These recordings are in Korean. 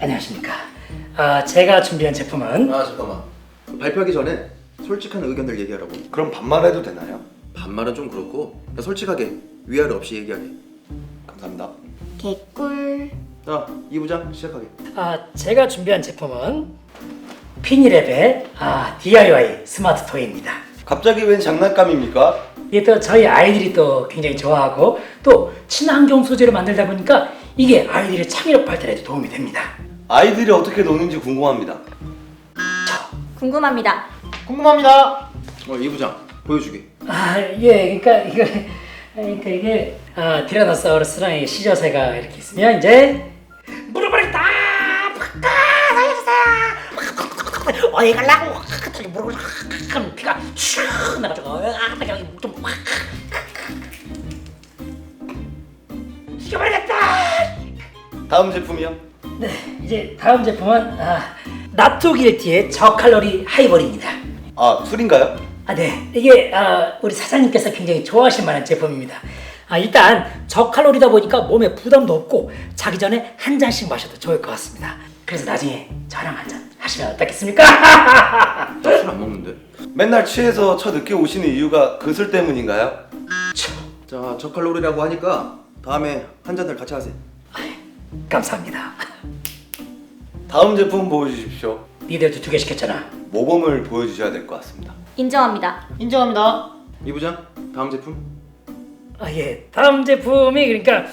안녕하십니까. 아, 제가 준비한 제품은 아 잠깐만 발표하기 전에 솔직한 의견들 얘기하라고 그럼 반말해도 되나요? 반말은 좀 그렇고 그냥 솔직하게 위아래 없이 얘기하게 감사합니다. 개꿀. 자 이 부장 시작하게 아, 제가 준비한 제품은 피니랩의 아, DIY 스마트 토이입니다. 갑자기 웬 장난감입니까? 이게 또 저희 아이들이 또 굉장히 좋아하고 또 친환경 소재로 만들다 보니까 이게 아이들의 창의력 발달에도 도움이 됩니다. 아이들이 어떻게 노는지 궁금합니다. 궁금합니다. 궁금합니다. 어 이 부장 보여주게 아, 예, 그러니까 이거 그러니까 이게 아, 티라노사우루스랑 이 시저새가 이렇게 있으면 이제 어이 갈라고 갑자기 물을 하면 피가 슉 나가지고 아, 그냥 좀 확. 죽여버리겠다. 다음 제품이요. 네, 이제 다음 제품은 아, 나토길티의 저칼로리 하이볼입니다. 아 술인가요? 아, 네. 이게 아, 우리 사장님께서 굉장히 좋아하실 만한 제품입니다. 아, 일단 저칼로리다 보니까 몸에 부담도 없고 자기 전에 한 잔씩 마셔도 좋을 것 같습니다. 그래서 나중에 저랑 한잔 하시면 어떻겠습니까? 술안 먹는데 맨날 취해서 저 늦게 오시는 이유가 그 술 때문인가요? 자 저칼로리라고 하니까 다음에 한 잔들 같이 하세요 감사합니다. 다음 제품 보여주십시오. 니들도 두 개 시켰잖아. 모범을 보여주셔야 될 것 같습니다. 인정합니다. 인정합니다. 이 부장 다음 제품 아, 예. 다음 제품이 그러니까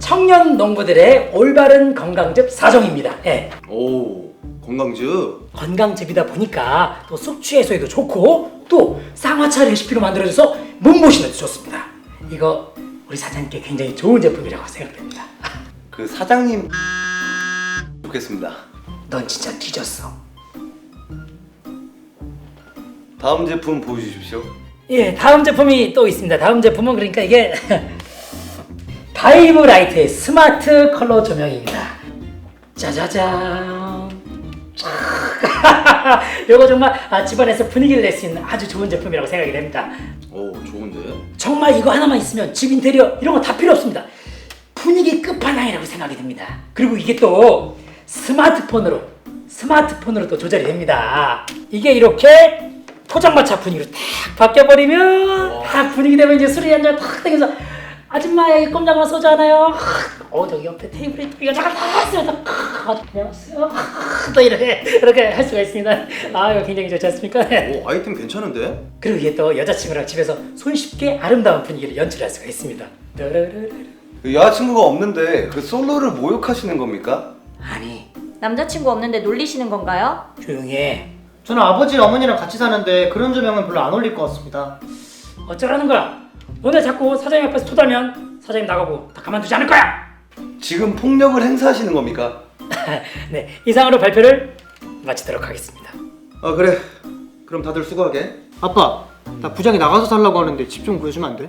청년 농부들의 올바른 건강즙 4종입니다. 예. 오 건강즙 건강즙이다 보니까 또 숙취 해소에도 좋고 또 쌍화차 레시피로 만들어져서 몸보신에도 좋습니다. 이거 우리 사장님께 굉장히 좋은 제품이라고 생각됩니다. 그 사장님 좋겠습니다. 넌 진짜 뒤졌어. 다음 제품 보여주십시오. 예, 다음 제품이 또 있습니다. 다음 제품은 그러니까 이게 바이브 라이트의 스마트 컬러 조명입니다. 짜자잔. 이거 정말 아, 집안에서 분위기를 낼 수 있는 아주 좋은 제품이라고 생각이 됩니다. 오 좋은데 정말 이거 하나만 있으면 집 인테리어 이런 거 다 필요 없습니다. 분위기 끝판왕이라고 생각이 됩니다. 그리고 이게 또 스마트폰으로 스마트폰으로 또 조절이 됩니다. 이게 이렇게 포장마차 분위기로 탁 바뀌어버리면 딱 분위기 되면 이제 술이 한잔 탁 땡겨서 아줌마 여기 꼼장어 소주 하나요? 어 저기 옆에 테이블에 잠깐 다 있어요. 또 안녕하세요. 또 이렇게 이렇게 할 수가 있습니다. 아 이거 굉장히 좋지 않습니까? 오 아이템 괜찮은데 그리고 이게 또 여자친구랑 집에서 손쉽게 아름다운 분위기를 연출할 수가 있습니다. 따라라라라. 그 여자친구가 없는데 그 솔로를 모욕하시는 겁니까? 아니 남자친구 없는데 놀리시는 건가요? 조용히 해. 저는 아버지 어머니랑 같이 사는데 그런 조명은 별로 안 어울릴 것 같습니다. 어쩌라는 거야? 오늘 자꾸 사장님 앞에서 토달면 사장님 나가고 다 가만두지 않을 거야. 지금 폭력을 행사하시는 겁니까? 네 이상으로 발표를 마치도록 하겠습니다. 아 그래 그럼 다들 수고하게 아빠, 나 부장이 나가서 살라고 하는데 집 좀 구해주면 안 돼?